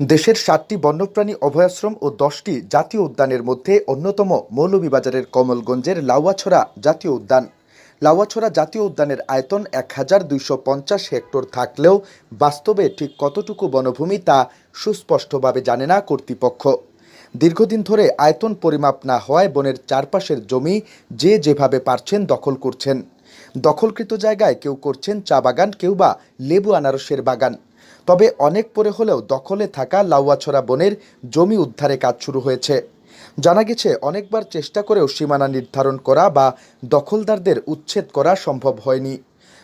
দেশের সাতটি বন্যপ্রাণী অভয়াশ্রম ও দশটি জাতীয় উদ্যানের মধ্যে অন্যতম মৌলভীবাজারের কমলগঞ্জের লাউয়াছড়া জাতীয় উদ্যান। লাউয়াছড়া জাতীয় উদ্যানের আয়তন এক হাজার দুইশো পঞ্চাশ হেক্টর থাকলেও বাস্তবে ঠিক কতটুকু বনভূমি তা সুস্পষ্টভাবে জানে না কর্তৃপক্ষ। দীর্ঘদিন ধরে আয়তন পরিমাপ না হওয়ায় বনের চারপাশের জমি যে যেভাবে পারছেন দখল করছেন। দখলকৃত জায়গায় কেউ করছেন চা বাগান কেউ বা লেবু আনারসের বাগান। তবে অনেক পরে হলেও দখলে থাকা লাউয়াছড়া বনের জমি উদ্ধারে কাজ শুরু হয়েছে। জানা গেছে, অনেকবার চেষ্টা করেও সীমানা নির্ধারণ করা বা দখলদারদের উচ্ছেদ করা সম্ভব হয়নি।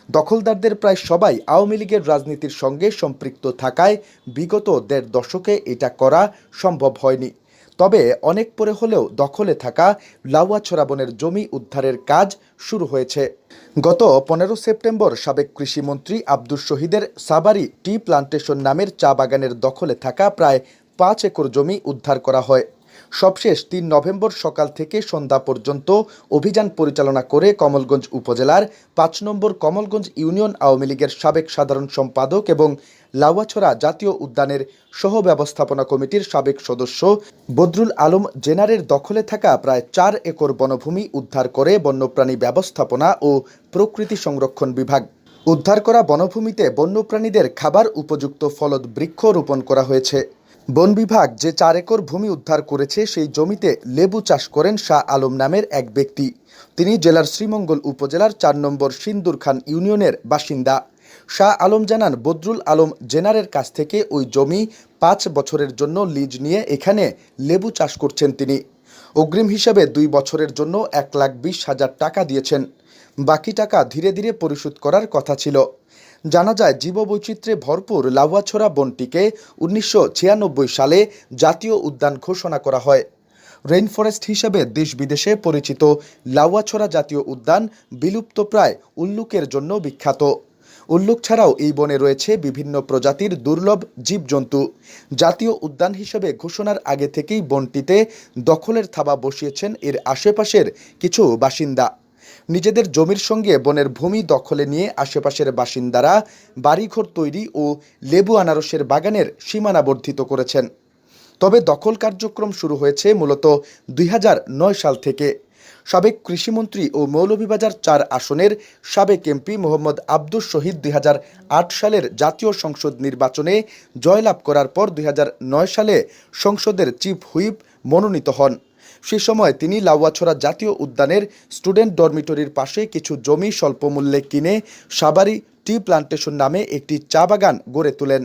দখলদারদের প্রায় সবাই আওয়ামী লীগের রাজনীতির সঙ্গে সম্পৃক্ত থাকায় বিগত দেড় দশকে এটা করা সম্ভব হয়নি। তবে অনেক পরে হলেও দখলে থাকা লাউয়াছড়া বনের জমি উদ্ধারের কাজ শুরু হয়েছে। গত পনেরো সেপ্টেম্বর সাবেক কৃষিমন্ত্রী আব্দুর শহীদের সাবারি টি প্লান্টেশন নামের চা বাগানের দখলে থাকা প্রায় পাঁচ একর জমি উদ্ধার করা হয়। সবশেষ তিন নভেম্বর সকাল থেকে সন্ধ্যা পর্যন্ত অভিযান পরিচালনা করে কমলগঞ্জ উপজেলার পাঁচ নম্বর কমলগঞ্জ ইউনিয়ন আওয়ামী লীগের সাবেক সাধারণ সম্পাদক এবং লাউয়াছড়া জাতীয় উদ্যানের সহ ব্যবস্থাপনা কমিটির সাবেক সদস্য বদরুল আলম জেনারের দখলে থাকা প্রায় চার একর বনভূমি উদ্ধার করে বন্যপ্রাণী ব্যবস্থাপনা ও প্রকৃতি সংরক্ষণ বিভাগ। উদ্ধার করা বনভূমিতে বন্যপ্রাণীদের খাবার উপযুক্ত ফলদ বৃক্ষ রোপণ করা হয়েছে। বন বিভাগ যে চার একর ভূমি উদ্ধার করেছে, সেই জমিতে লেবু চাষ করেন শাহ আলম নামের এক ব্যক্তি। তিনি জেলার শ্রীমঙ্গল উপজেলার চার নম্বর সিন্দুর খান ইউনিয়নের বাসিন্দা। শাহ আলম জানান, বদরুল আলম জেনারের কাছ থেকে ওই জমি পাঁচ বছরের জন্য লিজ নিয়ে এখানে লেবু চাষ করছেন তিনি। অগ্রিম হিসাবে দুই বছরের জন্য এক লাখ বিশ হাজার টাকা দিয়েছেন। বাকি টাকা ধীরে ধীরে পরিশোধ করার কথা ছিল। জানা যায়, জীববৈচিত্র্যে ভরপুর লাউয়াছড়া বনটিকে উনিশশো ছিয়ানব্বই সালে জাতীয় উদ্যান ঘোষণা করা হয়। রেইন ফরেস্ট হিসেবে দেশ বিদেশে পরিচিত লাউয়াছড়া জাতীয় উদ্যান বিলুপ্তপ্রায় উল্লুকের জন্য বিখ্যাত। উল্লুক ছাড়াও এই বনে রয়েছে বিভিন্ন প্রজাতির দুর্লভ জীবজন্তু। জাতীয় উদ্যান হিসেবে ঘোষণার আগে থেকেই বনটিতে দখলের থাবা বসিয়েছেন এর আশেপাশের কিছু বাসিন্দা। নিজেদের জমির সঙ্গে বনের ভূমি দখলে নিয়ে আশেপাশের বাসিন্দারা বাড়িঘর তৈরি ও লেবু আনারসের বাগানের সীমানা বর্ধিত করেছেন। তবে দখল কার্যক্রম শুরু হয়েছে মূলত দুই হাজার নয় সাল থেকে। সাবেক কৃষিমন্ত্রী ও মৌলভীবাজার চার আসনের সাবেক এমপি মোহাম্মদ আব্দুর শহীদ দুই হাজার আট সালের জাতীয় সংসদ নির্বাচনে জয়লাভ করার পর দুই হাজার নয় সালে সংসদের চিফ হুইপ মনোনীত হন। সে সময় তিনি লাউয়াছড়া জাতীয় উদ্যানের স্টুডেন্ট ডরমিটরির পাশে কিছু জমি স্বল্প মূল্যে কিনে সাবারি টি প্লান্টেশন নামে একটি চা বাগান গড়ে তোলেন।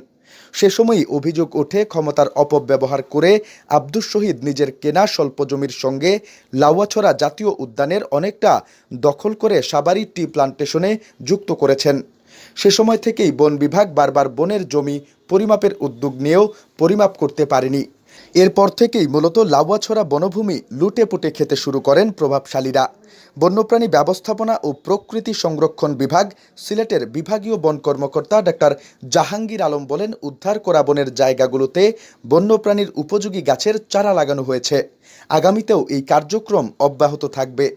সে সময়ই অভিযোগ ওঠে ক্ষমতার অপব্যবহার করে আব্দুস শহীদ নিজের কেনা স্বল্প জমির সঙ্গে লাউয়াছড়া জাতীয় উদ্যানের অনেকটা দখল করে সাবারি টি প্লান্টেশনে যুক্ত করেছেন। সে সময় থেকেই বন বিভাগ বারবার বনের জমি পরিমাপের উদ্যোগ নিয়েও পরিমাপ করতে পারেনি। এরপর থেকেই মূলত লাউয়াছড়া বনভূমি লুটে পুটে খেতে শুরু করেন প্রভাবশালীরা। বন্যপ্রাণী ব্যবস্থাপনা ও প্রকৃতি সংরক্ষণ বিভাগ, সিলেটের বিভাগীয় বন কর্মকর্তা ডাক্তার জাহাঙ্গীর আলম বলেন, উদ্ধার করা বনের জায়গাগুলোতে বন্যপ্রাণীর উপযোগী গাছের চারা লাগানো হয়েছে। আগামীতেও এই কার্যক্রম অব্যাহত থাকবে।